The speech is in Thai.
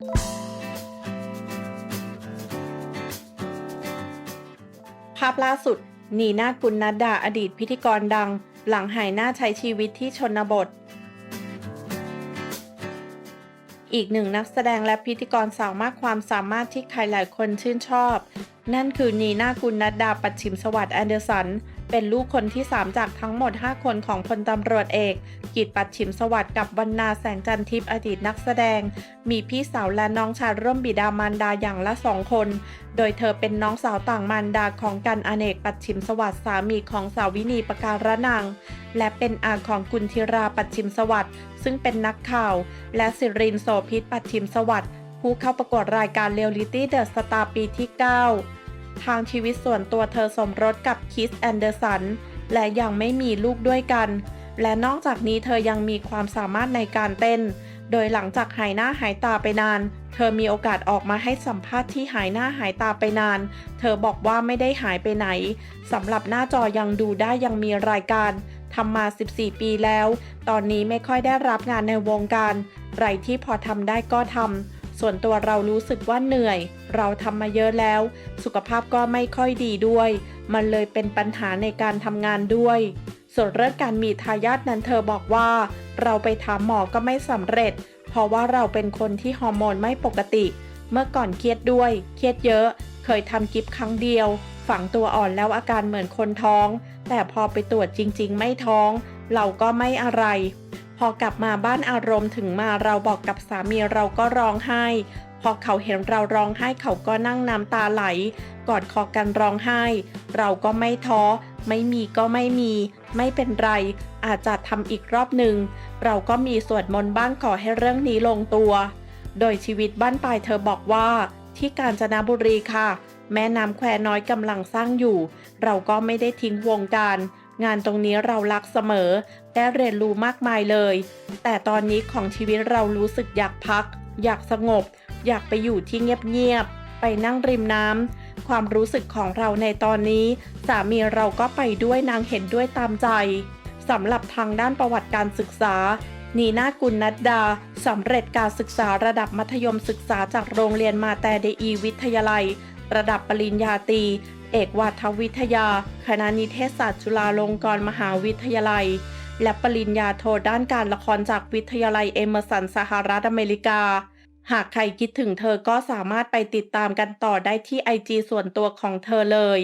ภาพล่าสุดนีน่ากุลนัดดาอดีตพิธีกรดัง หลังหายหน้าใช้ชีวิตที่ชนบท อีกหนึ่งนักแสดงและพิธีกรสาวมากความสามารถที่ใครหลายคนชื่นชอบ นั่นคือนีน่ากุลนัดดาปัดชิมสวัสดิ์แอนเดอร์สัน เป็นลูกคนที่ 3 จากทั้งหมด 5 คนของพลตำรวจเอก กิตปัดชิมสวัสดิ์กับวรรณาแสงจันทิพย์อดีตนักแสดง มีพี่สาวและน้องชายร่วมบิดามารดาอย่างละสองคน โดยเธอเป็นน้องสาวต่างมารดาของกันอเนกปัดชิมสวัสดิ์สามีของสาววินีประการะนังและเป็นอาของกุลธิราปัดชิมสวัสดิ์ซึ่งเป็นนักข่าว และสิรินโสพิษปัดชิมสวัสดิ์ผู้เข้าประกวดรายการเรียลลิตี้เดอะสตาร์ปีที่ 9 ทางชีวิตส่วนตัวเธอสมรสกับคิสแอนเดอร์สัน และยังไม่มีลูกด้วยกัน และนอกจากนี้เธอยังมีความสามารถในการเต้น โดยหลังจากหายหน้าหายตาไปนาน เธอมีโอกาสออกมาให้สัมภาษณ์ที่หายหน้าหายตาไปนาน เธอบอกว่าไม่ได้หายไปไหนสำหรับหน้าจอยังดูได้ยังมีรายการทำมา 14 ปีแล้ว ตอนนี้ไม่ค่อยได้รับงานในวงการ ไรที่พอทำได้ก็ทำ ส่วนตัวเรารู้สึกว่าเหนื่อย เราทำมาเยอะแล้ว สุขภาพก็ไม่ค่อยดีด้วย มันเลยเป็นปัญหาในการทำงานด้วย ส่วนเรื่องการมีทายาทนั้นเธอบอกว่า เราไปถามหมอก็ไม่สำเร็จ เพราะว่าเราเป็นคนที่ฮอร์โมนไม่ปกติ เมื่อก่อนเครียดด้วย เครียดเยอะ เคยทำกิฟครั้งเดียว ฝังตัวอ่อนแล้วอาการเหมือนคนท้อง แต่พอไปตรวจจริง ๆ ไม่ท้อง เราก็ไม่อะไร พอกลับมาบ้านอารมณ์ถึงมาเราบอกกับสามีเราก็ร้องไห้ พอเขาเห็นเราร้องไห้เขาก็นั่งน้ำตาไหล กอดคอกันร้องไห้ เราก็ไม่ท้อ ไม่มีก็ไม่มี ไม่เป็นไร อาจจะทำอีกรอบหนึ่ง เราก็มีสวดมนต์บ้างขอให้เรื่องนี้ลงตัว โดยชีวิตบ้านปลายเธอบอกว่า ที่กาญจนบุรีค่ะ แม่น้ำแควน้อยกำลังสร้างอยู่ เราก็ไม่ได้ทิ้งวงการ งานตรงนี้เรารักเสมอ ได้เรียนรู้มากมายเลย แต่ตอนนี้ของชีวิตเรารู้สึกอยากพัก อยากสงบ อยากไปอยู่ที่เงียบๆ ไปนั่งริมน้ำ ความรู้สึกของเราในตอนนี้ สามีเราก็ไปด้วยนางเห็นด้วยตามใจสำหรับทางด้านประวัติการศึกษานีนากุลนัดดาสำเร็จการศึกษาระดับมัธยมศึกษาจากโรงเรียนมาแต่เดอีวิทยาลัย ระดับปริญญาตรี เอกวัฒวิทยา คณะนิเทศศาสตร์จุฬาลงกรณ์มหาวิทยาลัย และปริญญาโทด้านการละครจากวิทยาลัยเอเมอร์สันสหรัฐอเมริกา หากใครคิดถึงเธอก็สามารถไปติดตามกันต่อได้ที่ไอจีส่วนตัวของเธอเลย